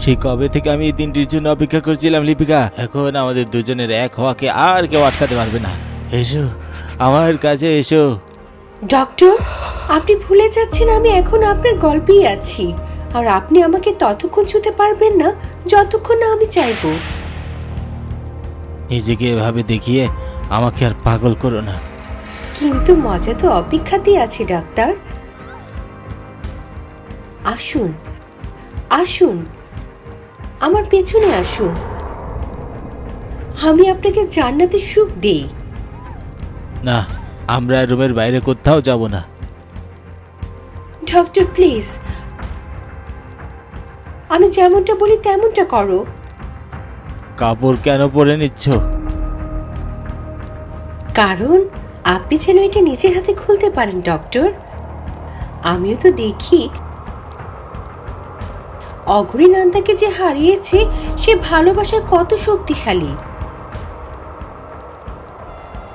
সেই কবে থেকে আমি এই দিনটির জন্য অপেক্ষা করছিলাম লিপিকা? এখন আমাদের দুজনের এক হওয়াকে আর কেউ আটকাতে পারবে না। এসো আমার কাছে এসো। ডক্টর আপনি ভুলে যাচ্ছেন আমি এখন আপনার গল্পেই আছি। আর আপনি আমাকে ততক্ষণ ছুতে পারবেন না যতক্ষণ না আমি চাইব। নিজেকে এভাবে দেখিয়ে আমাকে আর পাগল করো না। কিন্তু মজা তো অপেক্ষাতেই আছে ডাক্তার। আসুন আসুন আমার পেছনে আসুন। আমি আপনাকে জান্নাতের সুখ দিই। না আমরা রুমের বাইরে কোথাও যাব না। Doctor please. আমি যেমনটা বলি তেমনটা করো। কাপড় কেন পরে নিচ্ছ? কারণ আপনি যেন এটা নিজের হাতে খুলতে পারেন ডক্টর। আমিও তো দেখি অঘরীনন্দাকে যে হারিয়েছে, সে ভালোবাসা কত শক্তিশালী।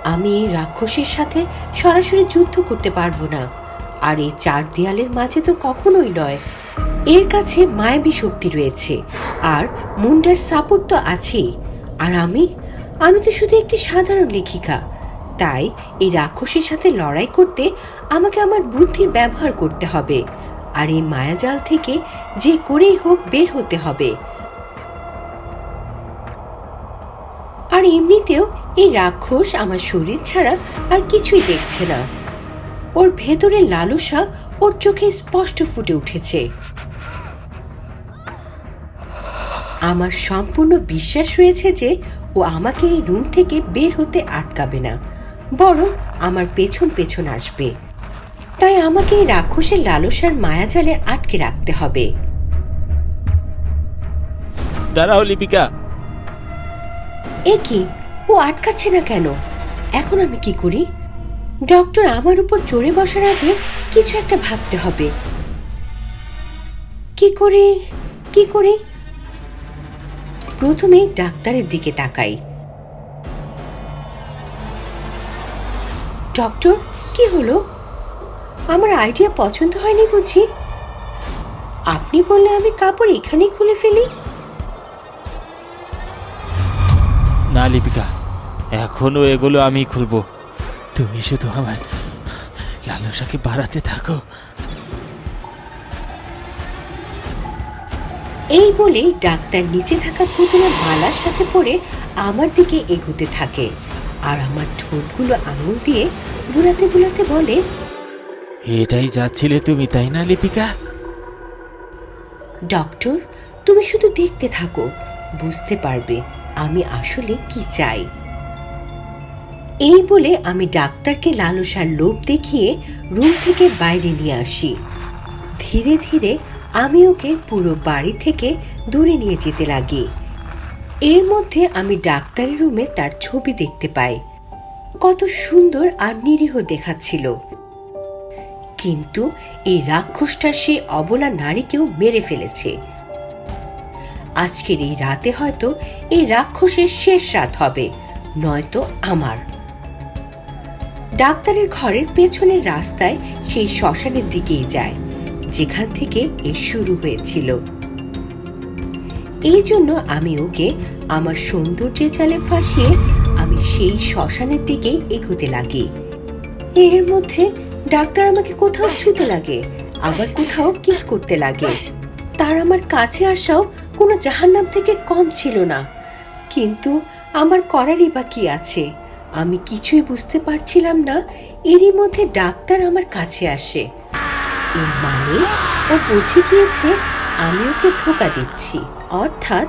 আমি এই রাক্ষসের সাথে সরাসরি যুদ্ধ করতে পারব না। আর এই চার দেয়ালের মাঝে তো কখনোই নয়। এর কাছে মায়াবী শক্তি রয়েছে, আর মুন্ডার সাপোর্ট তো আছেই। আর আমি? আমি তো শুধু একটি সাধারণ লেখিকা। তাই এই রাক্ষসের সাথে লড়াই করতে আমাকে আমার বুদ্ধির ব্যবহার করতে হবে। আর এই মায়াজাল থেকে যে করেই হোক বের হতে হবে। আর এমনিতেও এই রাক্ষস আমার শরীর ছাড়া আর কিছুই দেখছে না। ওর ভেতরে লালসা ওর চোখে স্পষ্ট ফুটে উঠেছে। আমার সম্পূর্ণ বিশ্বাস রয়েছে যে ও আমাকে এই রুম থেকে বের হতে আটকাবে না, বরং আমার পেছন পেছন আসবে। তাই আমাকে এই রাক্ষসের লালসার মায়াজালে আটকে রাখতে হবে। দাঁড়াও লিপিকা। এ কি? ও আটকাচ্ছে না কেন? এখন আমি কি করি? ডক্টর আমার উপর বসার আগে কিছু একটা ভাবতে হবে। কি করে? কি করে? প্রথমে ডাক্তারের দিকে তাকাই। ডক্টর কি হলো? আমার আইডিয়া পছন্দ হয়নি বুঝি। আপনি বললে আমি কাপড় এখানেই খুলে ফেলি। না লিপিকা এখনও এগুলো আমি খুলবো। তুমি শুধু আমার লালসাকে বাড়াতে থাকো। এই বলেই ডাক্তার নিচে থাকা পুতুলের মালার সাথে পড়ে আমার দিকে এগোতে থাকে। আর আমার ঠোঁটগুলো আঙুল দিয়ে বুলাতে বুলাতে বলে এটাই যাচ্ছিলে তুমি, তাই না, লিপিকা? ডক্টর, তুমি শুধু দেখতে থাকো, বুঝতে পারবে আমি আসলে কি চাই। এই বলে আমি ডাক্তারকে লালসার লোভ দেখিয়ে রুম থেকে বাইরে নিয়ে আসি। ধীরে ধীরে আমি ওকে পুরো বাড়ি থেকে দূরে নিয়ে যেতে লাগি। এর মধ্যে আমি ডাক্তারের রুমে তার ছবি দেখতে পাই। কত সুন্দর আর নিরীহ দেখাচ্ছিল। কিন্তু এই রাক্ষসটা সে অবলা নারীকেও মেরে ফেলেছে। আজকের এই রাতে হয়তো এই রাক্ষসের শেষ রাত হবে, নয়তো আমার। ডাক্তারের ঘরের পেছনের রাস্তায় সেই শ্মশানের দিকেই যায়, যেখান থেকে এ শুরু হয়েছিল। এই জন্য আমি ওকে আমার সৌন্দর্যের চালে ফাঁসিয়ে আমি সেই শ্মশানের দিকেই এগোতে লাগি। এর মধ্যে ডাক্তার আমাকে কোথাও ছুতে লাগে, আবার কোথাও কিস করতে লাগে। তার আমার কাছে আসাও কোনো জাহান্নাম থেকে কম ছিল না। কিন্তু আমার করারই বা কি আছে, আমি কিছুই বুঝতে পারছিলাম না, এরই মধ্যে ডাক্তার আমার কাছে আসে। এর মানে ও বুঝে গিয়েছে আমি ওকে ধোকা দিচ্ছি। অর্থাৎ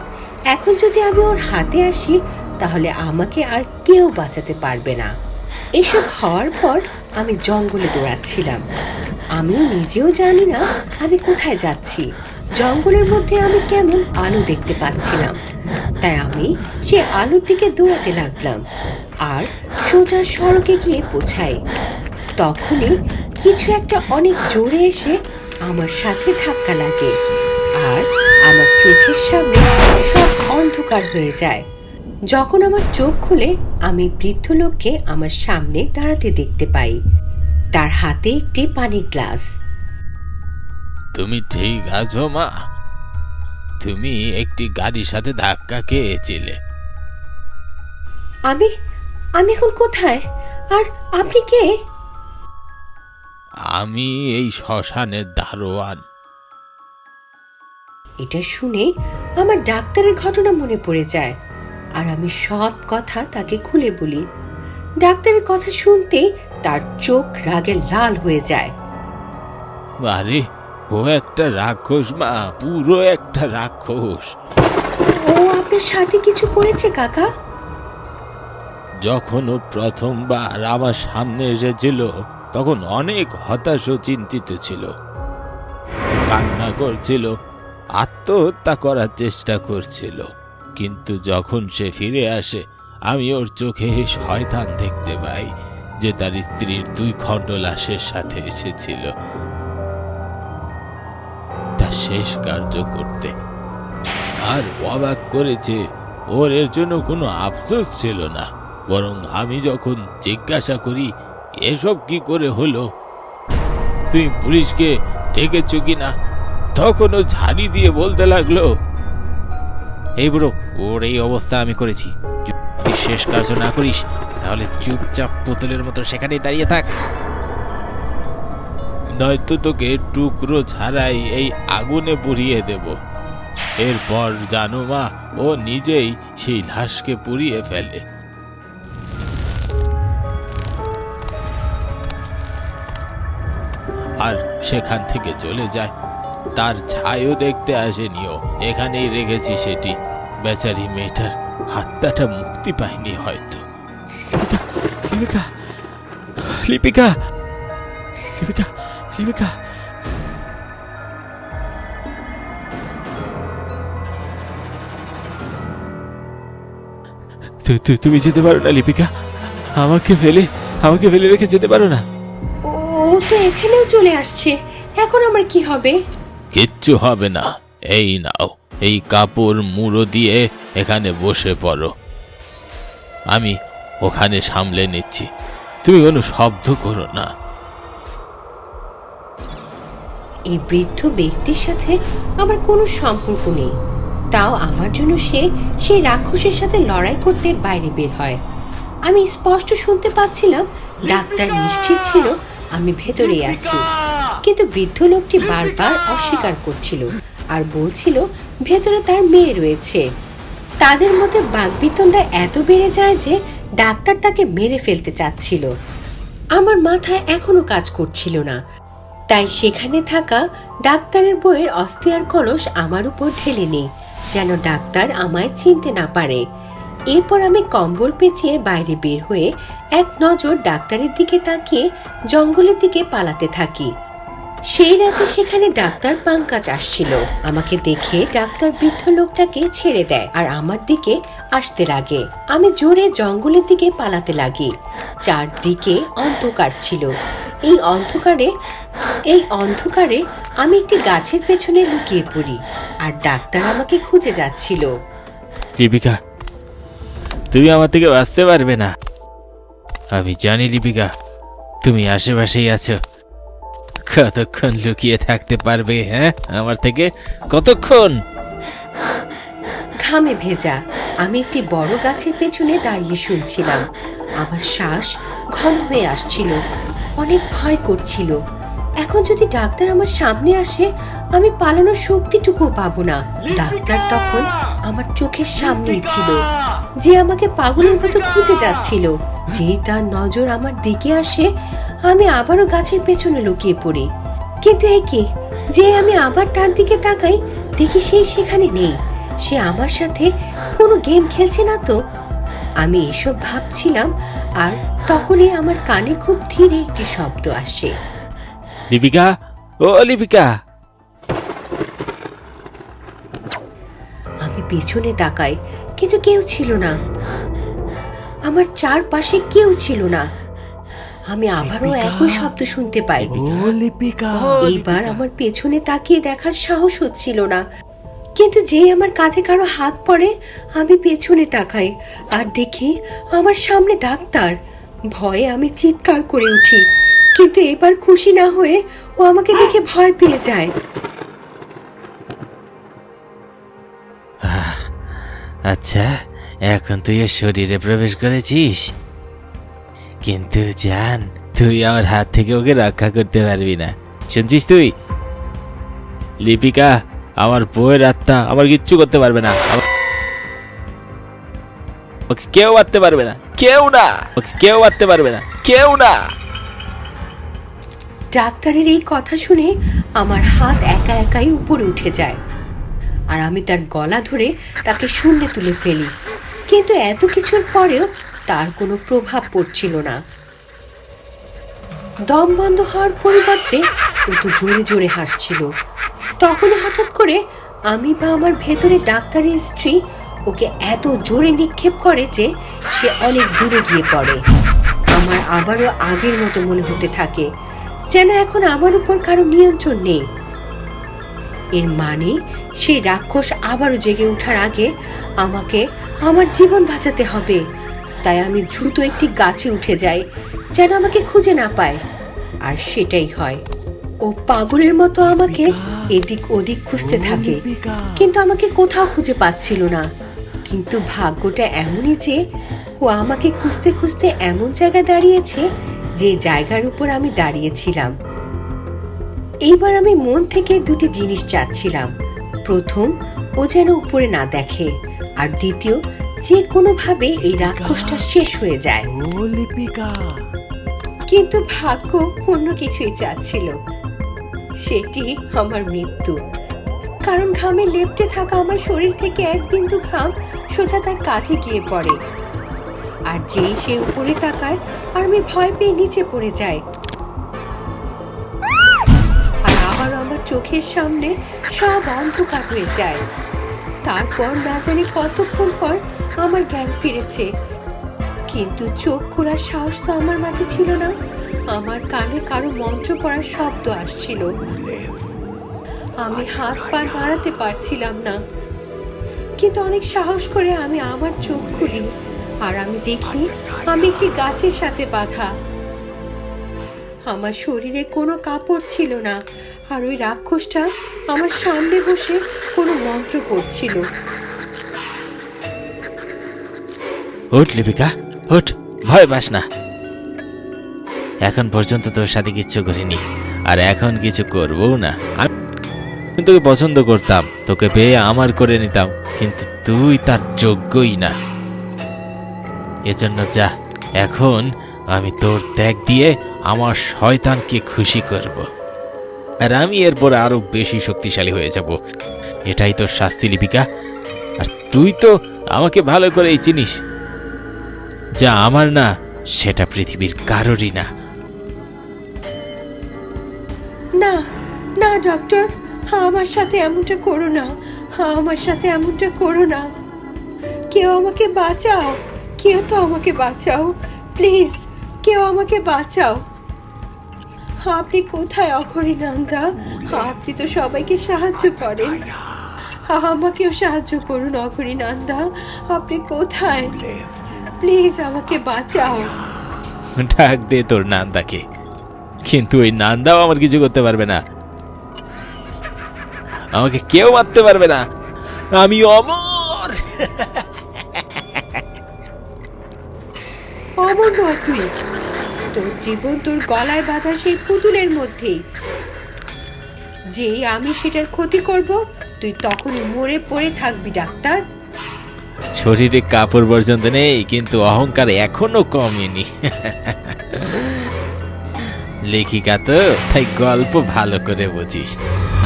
এখন যদি আমি ওর হাতে আসি, তাহলে আমাকে আর কেউ বাঁচাতে পারবে না। এসব হওয়ার পর আমি জঙ্গলে দৌড়াচ্ছিলাম। আমিও নিজেও জানি না আমি কোথায় যাচ্ছি। জঙ্গলের মধ্যে আমি কেমন আলো দেখতে পাচ্ছিলাম। তাই আমি সে আলোর দিকে দৌড়াতে লাগলাম আর সোজা সড়কে গিয়ে পৌঁছাই। তখনই কিছু একটা অনেক জোরে এসে আমার সাথে ধাক্কা লাগে আর আমার চোখের সামনে সব অন্ধকার হয়ে যায়। যখন আমার চোখ খুলে আমি বৃদ্ধ লোককে আমার সামনে দাঁড়াতে দেখতে পাই। তার হাতে একটি পানির গ্লাস। তুমি ঠিক আছো মা? তুমি একটি গাড়ির সাথে ধাক্কা খেয়েছিলে। আমি আমি এখন কোথায়? আর আপনি কে? আমি এই শ্মশানের দারোয়ান। এটা শুনে আমার ডাক্তারের ঘটনা মনে পড়ে যায়। আর আমি সব কথা তাকে খুলে বলি। ডাক্তারের কথা শুনতে তার চোখ রাগে লাল হয়ে যায়। আরে ও একটা রাক্ষস মা পুরো একটা রাক্ষস। ও আপনার সাথে কিছু করেছে কাকা? যখন ও প্রথমবার আমার সামনে এসেছিল তখন অনেক হতাশ ও চিন্তিত ছিল। কান্না করছিল আত্মহত্যা করার চেষ্টা করছিল। কিন্তু যখন সে ফিরে আসে, আমি ওর চোখে শয়তান দেখতে পাই, যে তার স্ত্রীর দুই খণ্ড লাশের সাথে এসেছিল। তার শেষ কার্য করতে আর অবাক করেছে ওর এর জন্য কোনো আফসোস ছিল না, বরং আমি যখন জিজ্ঞাসা করি, এসব কি করে হলো? তুই পুলিশকে ডেকেছ কি না? তখন ও ঝাড়ি দিয়ে বলতে লাগল এই বুড়ো, ওর এই অবস্থা আমি করেছি। যদি শেষ কার্য না করিস, তাহলে চুপচাপ পুতুলের মতো সেখানেই দাঁড়িয়ে থাক। নয়তো তোকে টুকরো ছাড়াই এই আগুনে পুড়িয়ে দেব। এরপর জানো মা, ও নিজেই সেই লাশকে পুড়িয়ে ফেলে। আর সেখান থেকে চলে যায় তার ছাইও দেখতে আসেনিও। এখানেই রেখেছি সেটি। বেচারি মেয়েটার হাতটাটা মুক্তি পায়নি হয়তো। লিপিকা লিপিকা লিপিকা লিপিকা তুমি যেতে পারো না লিপিকা। আমাকে ফেলে আমাকে ফেলে রেখে যেতে পারো না। ও ও তো এখানেও চলে আসছে। এখন আমার কি হবে? কিচ্ছু হবে না। এই নাও, এই কাপড় মুড়ো দিয়ে এখানে বসে পড়ো। আমি ওখানে সামলে নিচ্ছি। তুমি কোনো শব্দ করো না। এই বৃদ্ধ ব্যক্তির সাথে আমার কোনো সম্পর্ক নেই। তাও আমার জন্য সে সেই রাক্ষসের সাথে লড়াই করতে বাইরে বের হয়। আমি স্পষ্ট শুনতে পাচ্ছিলাম, ডাক্তার নিশ্চিত ছিল আমি ভেতরেই আছি। কিন্তু বৃদ্ধ লোকটি বারবার অস্বীকার করছিল আর বলছিল ভেতরে তার মেয়ে রয়েছে। তাদের মধ্যে বাগবিতণ্ডা এত বেড়ে যায় যে ডাক্তার তাকে মেরে ফেলতে চাচ্ছিল। আমার মাথায় এখনও কাজ করছিল না। তাই সেখানে থাকা ডাক্তারের বইয়ের অস্থিয়ার কলস আমার উপর ঢেলে নেই যেন ডাক্তার আমায় চিনতে না পারে। এরপর আমি কম্বল পেঁচিয়ে বাইরে বের হয়ে এক নজর ডাক্তারের দিকে তাকিয়ে জঙ্গলের দিকে পালাতে থাকি। সেই রাতে সেখানে ডাক্তার পাঙ্কাজ আসছিল। আমাকে দেখে ডাক্তার বৃদ্ধ লোকটাকে ছেড়ে দেয় আর আমার দিকে আসতে লাগে। আমি জোরে জঙ্গলের দিকে পালাতে লাগি। চারদিকে অন্ধকার ছিল। এই অন্ধকারে এই অন্ধকারে আমি একটি গাছের পেছনে লুকিয়ে পড়ি আর ডাক্তার আমাকে খুঁজে যাচ্ছিল। লিপিকা তুমি আমার থেকে বাঁচতে পারবে না। আমি জানি লিপিকা তুমি আশেপাশেই আছো। কতক্ষণ লুকিয়ে থাকতে পারবে হ্যাঁ? আমার থেকে কতক্ষণ? ঘামে ভেজা আমি একটি বড় গাছের পেছনে দাঁড়িয়ে শুনছিলাম। আমার শ্বাস ঘন হয়ে আসছিল অনেক ভয় করছিল। এখন যদি ডাক্তার আমার সামনে আসে আমি পালানোর শক্তিটুকুও পাবো না। ডাক্তার তখন আমার চোখের সামনেই ছিল যে আমাকে পাগলের মতো খুঁজে যাচ্ছিল। যেই তার নজর আমার দিকে আসে আমি আবারও গাছের পেছনে লুকিয়ে পড়ি। কিন্তু এ কি? যে আমি আবার তার দিকে তাকাই দেখি সেই সেখানে নেই। সে আমার সাথে কোনো গেম খেলছে না তো? আমি এসব ভাবছিলাম আর তখনই আমার কানে খুব ধীরে একটি শব্দ আসে। লিপিকা? ও লিপিকা! আমি পেছনে তাকাই কিন্তু কেউ ছিল না। আমার চারপাশে কেউ ছিল না। আমি আবারও একই শব্দ শুনতে পাই। এইবার আমার পেছনে তাকিয়ে দেখার সাহস হচ্ছিল না। কিন্তু যেই আমার কাঁধে কারও হাত পড়ে আমি পেছনে তাকাই আর দেখি আমার সামনে ডাক্তার। ভয়ে আমি চিৎকার করে উঠি কিন্তু এবার খুশি না হয়ে ও আমাকে দেখে ভয় পেয়ে যায়। আচ্ছা এখন তুই শরীরে প্রবেশ করেছিস? কিন্তু জান তুই আমার হাত থেকে ওকে রক্ষা করতে পারবি না। শুনছিস তুই? লিপিকা আমার বউয়ের আত্মা আমার কিচ্ছু করতে পারবে না। ওকে কেউ মারতে পারবে না। কেউ না। ওকে কেউ মারতে পারবে না। কেউ না। ডাক্তারের এই কথা শুনে আমার হাত একা একাই উপরে উঠে যায়। আর আমি তার গলা ধরে তাকে শূন্যে তুলে ফেলি। কিন্তু এত কিছুর পরেও তার কোনো প্রভাব পড়ছিল না। দম বন্ধ হওয়ার পরিবর্তে ও তো জোরে জোরে হাসছিল। তখন হঠাৎ করে আমি বা আমার ভেতরে ডাক্তারের স্ত্রী ওকে এত জোরে নিক্ষেপ করে যে সে অনেক দূরে গিয়ে পড়ে। আমার আবারও আগের মতো মনে হতে থাকে, যেন এখন আমার উপর কারও নিয়ন্ত্রণ নেই। এর মানে সেই রাক্ষস আবারও জেগে ওঠার আগে আমাকে আমার জীবন বাঁচাতে হবে। তাই আমি দ্রুত একটি গাছে উঠে যাই, যেন আমাকে খুঁজে না পায়। আর সেটাই হয়। ও পাগলের মতো আমাকে এদিক ওদিক খুঁজতে থাকে, কিন্তু আমাকে কোথাও খুঁজে পাচ্ছিল না। কিন্তু ভাগ্যটা এমনই যে, ও আমাকে খুঁজতে খুঁজতে এমন জায়গায় দাঁড়িয়েছে, যে জায়গার উপর আমি দাঁড়িয়েছিলাম। এইবার আমি মন থেকে দুটি জিনিস চাচ্ছিলাম। প্রথম, ও যেন উপরে না দেখে, আর দ্বিতীয় যে কোনোভাবে এই রাক্ষসটা শেষ হয়ে যায়। ও লিপিকা। কিন্তু ভাগ্য অন্য কিছুই চাচ্ছিল। সেটি আমার মৃত্যু। কারণ ঘামে লেপ্টে থাকা আমার শরীর থেকে এক বিন্দু ঘাম সোজা তার কাঁধে গিয়ে পড়ে। আর যেই সে উপরে তাকায় আর আমি ভয় পেয়ে নিচে পড়ে যাই। আর আবার আমার চোখের সামনে সব অন্ধকার হয়ে যায়। তারপর না জানি কতক্ষণ পর আমার জ্ঞান ফিরেছে। কিন্তু চোখ খোলার সাহস তো আমার মাঝে ছিল না। আমার কানে কারও মন্ত্র পড়ার শব্দ আসছিল। আমি হাত পা নাড়াতে পারছিলাম না। কিন্তু অনেক সাহস করে আমি আমার চোখ খুলি আর আমি দেখি আমি একটি গাছের সাথে বাঁধা। আমার শরীরে কোনো কাপড় ছিল না আর ওই রাক্ষসটা আমার সামনে বসে কোনো মন্ত্র পড়ছিল। ওঠ লিপিকা ওঠ ভয় পাস না। এখন পর্যন্ত তোর সাথে কিচ্ছু করিনি, আর এখন কিছু করবও না। আমি তোকে পছন্দ করতাম, তোকে পেয়ে আমার করে নিতাম, কিন্তু তুই তার যোগ্যই না। এজন্য যা, এখন আমি তোর ত্যাগ দিয়ে আমার শয়তানকে খুশি করব। আর আমি এরপর আরও বেশি শক্তিশালী হয়ে যাব। এটাই তোর শাস্তি, লিপিকা। আর তুই তো আমাকে ভালো করেই চিনিস। যা আমার না, সেটা পৃথিবীর কারোরই না। না না ডক্টর আমার সাথে এমনটা করো না, আমার সাথে এমনটা করো না। কেউ আমাকে বাঁচাও, কেউ তো আমাকে বাঁচাও, প্লিজ, কেউ আমাকে বাঁচাও। আপনি কোথায় অঘরী নন্দা? আপনি তো সবাইকে সাহায্য করেন। আমাকেও সাহায্য করুন অঘরী নন্দা, আপনি কোথায়? প্লিজ আমাকে বাঁচাও। ডাক দে তোর নান্দাকে। কিন্তু ওই নান্দাও আমার কিছু করতে পারবে না। আমাকে কেউ মারতে পারবে না। আমি অমর। অমর নয় তুই। তোর জীবন তোর গলায় বাঁধা সেই পুতুলের মধ্যেই। যেই আমি সেটার ক্ষতি করব তুই তখন মরে পড়ে থাকবি ডাক্তার। শরীরে কাপড় পর্যন্ত নেই, কিন্তু অহংকার এখনও কমেনি। লেখিকা তো, তাই গল্প ভালো করে বুঝিস।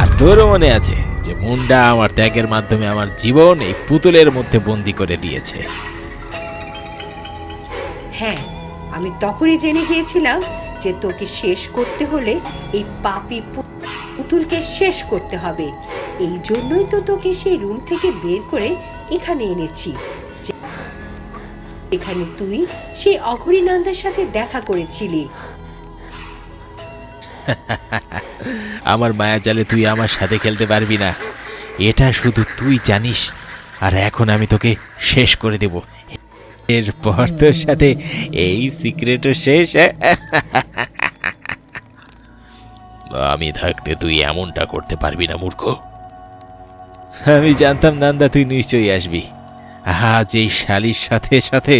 আর তোরও মনে আছে যে মুন্ডা আমার ত্যাগের মাধ্যমে আমার জীবন এই পুতুলের মধ্যে বন্দি করে দিয়েছে। হ্যাঁ আমি তখনই জেনে গিয়েছিলাম যে তোকে শেষ করতে হলে এই পাপি পুতুলকে শেষ করতে হবে। এই জন্যই তো তোকে সেই রুম থেকে বের করে এখানে এনেছি। এখানে তুই সেই অঘরীনন্দার সাথে দেখা করেছিলি। আমার মায়া জালে তুই আমার সাথে খেলতে পারবি না। এটা শুধু তুই জানিস, আর এখন আমি তোকে শেষ করে দেব। এরপর তোর সাথে এই সিক্রেটও শেষ আমি থাকতে তুই এমনটা করতে পারবি না, মূর্খ। আমি জানতাম নান্দা, তুই নিশ্চয়ই আসবি। আজ এই শালির সাথে সাথে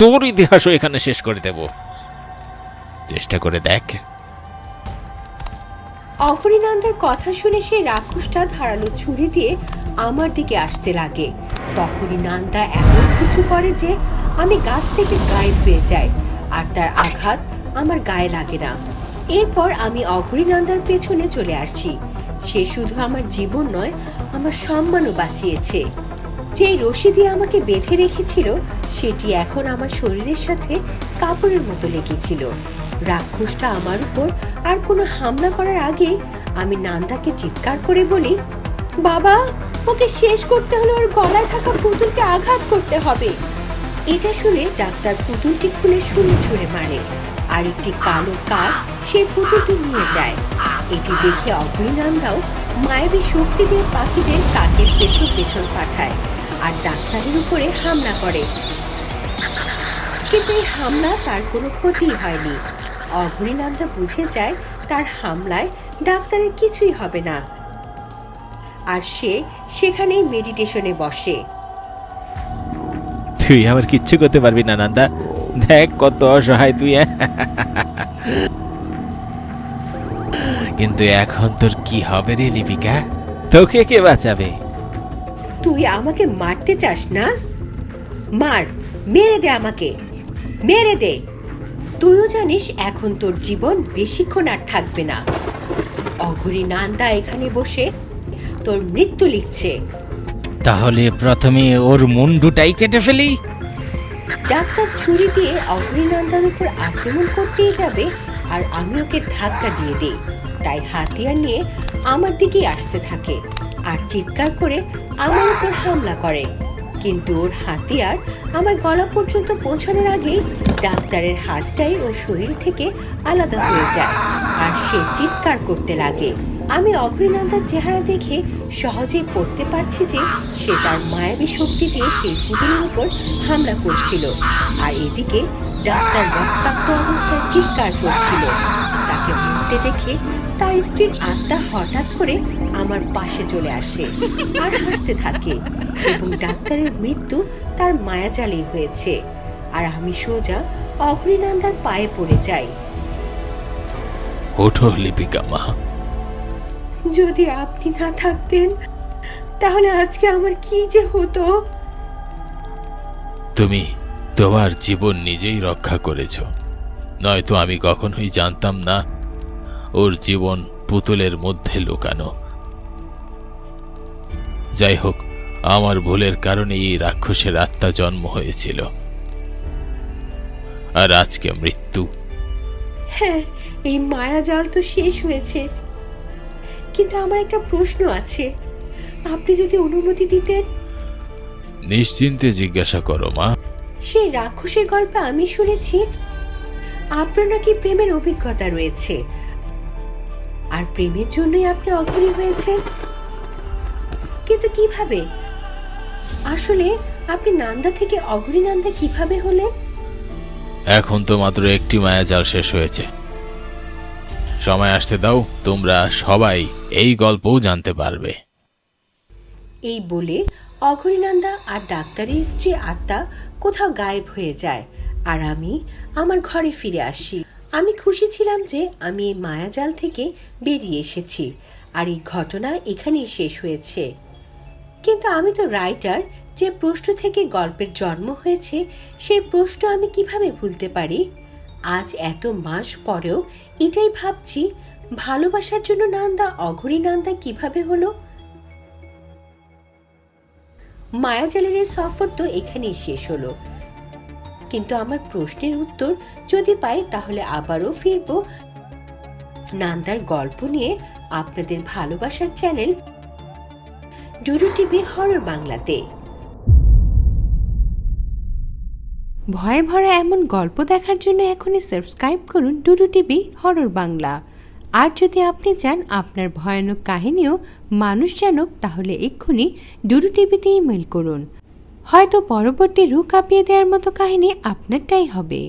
তোর ইতিহাসও এখানে শেষ করে দেব। চেষ্টা করে দেখ। অঘরীনন্দার কথা শুনে সেই রাক্ষসটা ধারালো ছুরি দিয়ে আমার দিকে আসতে লাগে। তখনই নান্দা এমন কিছু করে যে আমি গাছ থেকে গায়েব হয়ে যাই, আর তার আঘাত আমার গায়ে লাগে না। এরপর আমি অঘরীনন্দার পেছনে চলে আসছি। সে শুধু আমার জীবন নয় আমার সম্মানও বাঁচিয়েছে। যেই রশি দিয়ে আমাকে বেঁধে রেখেছিল, সেটি এখন আমার শরীরের সাথে কাপড়ের মতো লেগেছিল। রাক্ষসটা আমার উপর আর কোনো হামলা করার আগে আমি নান্দাকে চিৎকার করে বলি, বাবা, ওকে শেষ করতে হলে ওর গলায় থাকা পুতুলকে আঘাত করতে হবে। এটা শুনে ডাক্তার পুতুলটি খুলে শুনে ছুঁড়ে মারে আর একটি কালো কাক সেই পুতুলটি নিয়ে যায়। এটি দেখে অভয়নন্দাও মায়াবী শক্তি দিয়ে পাখিদের কাকের পেছন পেছন পাঠায় আর ডাক্তারের উপরে হামলা করে। কিন্তু এই হামলা তার কোনো ক্ষতি হয়নি। অঘরীনন্দা বুঝে যায় তার হামলায় ডাক্তারের কিছুই হবে না। আর সে সেখানেই মেডিটেশনে বসে। তুই আমার কিচ্ছু করতে পারবি না, নান্দা। দেখ কত অসহায় তুই কিন্তু এখন তোর কি হবে রে লিপিকা? তোকে কে বাঁচাবে? তুই আমাকে মারতে চাস না? মার মেরে দে আমাকে মেরে দে। তুইও জানিস এখন তোর জীবন বেশিক্ষণ আর থাকবে না। অঘরী নান্দা এখানে বসে তোর মৃত্যু লিখছে। তাহলে প্রথমে ওর মুন্ডুটাই কেটে ফেলি। ডাক্তার ছুরি দিয়ে অগ্নিনন্দার উপর আক্রমণ করতেই যাবে আর আমি ওকে ধাক্কা দিয়ে দিই। তাই হাতিয়ার নিয়ে আমার দিকেই আসতে থাকে আর চিৎকার করে আমার উপর হামলা করে। কিন্তু ওর হাতিয়ার আমার গলা পর্যন্ত পৌঁছানোর আগেই ডাক্তারের হাতটাই ওর শরীর থেকে আলাদা হয়ে যায় আর সে চিৎকার করতে লাগে। আমি অগ্নিনন্দার চেহারা দেখে সহজেই পড়তে পারছি যে সে তার মায়াবী শক্তি দিয়ে সেই পুতুলের উপর হামলা করছিল আর এদিকে ডাক্তার রক্তাক্ত অবস্থায় চিৎকার করছিল। তাকে মরতে দেখে তার স্ত্রীর আত্মা হঠাৎ করে আমার পাশে চলে আসে আর হাসতে থাকে এবং ডাক্তারের মৃত্যু তার মায়াজালেই হয়েছে আর আমি সোজা অঘরীনন্দার পায়ে পড়ে যাই। ওঠো লিপিকা মা। যদি আপনি না থাকতেন তাহলে আজকে আমার কি যে হতো? তুমি তোমার জীবন নিজেই রক্ষা করেছ। নয়তো আমি কখনোই জানতাম না ওর জীবন পুতুলের মধ্যে লুকানো। যাই হোক আমার ভুলের কারণে এই রাক্ষসের আত্মা জন্ম হয়েছিল। আর আজকে মৃত্যু। হ্যাঁ এই মায়াজাল তো শেষ হয়েছে। কিন্তু আমার একটা প্রশ্ন আছে। আপনি যদি অনুমতি দিতেন? নিশ্চিন্তে জিজ্ঞাসা করো মা। সেই রাক্ষসের গল্পে আমি শুনেছি। আপনার নাকি প্রেমের অভিজ্ঞতা রয়েছে। আর প্রেমের জন্যই আপনি অগ্রণী হয়েছেন। কিন্তু কীভাবে? আসলে আপনি নান্দা থেকে অগ্রী নান্দা কীভাবে হলেন? এখন তো মাত্র একটি মায়াজাল শেষ হয়েছে। সময় আসতে দাও তোমরা সবাই এই গল্পও জানতে পারবে। এই বলে অঘরীনন্দা আর ডাক্তারের স্ত্রী আত্মা কোথাও গায়েব হয়ে যায়। আর আমি আমার ঘরে ফিরে আসি। আমি খুশি ছিলাম যে আমি এই মায়াজাল থেকে বেরিয়ে এসেছি আর এই ঘটনা এখানেই শেষ হয়েছে। কিন্তু আমি তো রাইটার যে প্রশ্ন থেকে গল্পের জন্ম হয়েছে, সেই প্রশ্ন আমি কীভাবে ভুলতে পারি? আজ এত মাস পরেও এটাই ভাবছি, ভালোবাসার জন্য নান্দা, অঘরী নান্দা কীভাবে হলো? মায়াজালের সফর তো এখানেই শেষ হলো। কিন্তু আমার প্রশ্নের উত্তর যদি পাই তাহলে আবারও ফিরবো। নান্দার গল্প নিয়ে আপনাদের ভালোবাসার চ্যানেল ডুডু টিভি হরর বাংলাতে। ভয়ে ভরা এমন গল্প দেখার জন্য এখনই সাবস্ক্রাইব করুন ডুডু টিভি হরর বাংলা। আর যদি আপনি চান আপনার ভয়ানক কাহিনীও মানুষ জানুক তাহলে এক্ষুনি ডুডু টিভিতে ইমেল করুন। হয়তো পরবর্তী রু কাঁপিয়ে দেওয়ার মতো কাহিনী আপনারটাই হবে।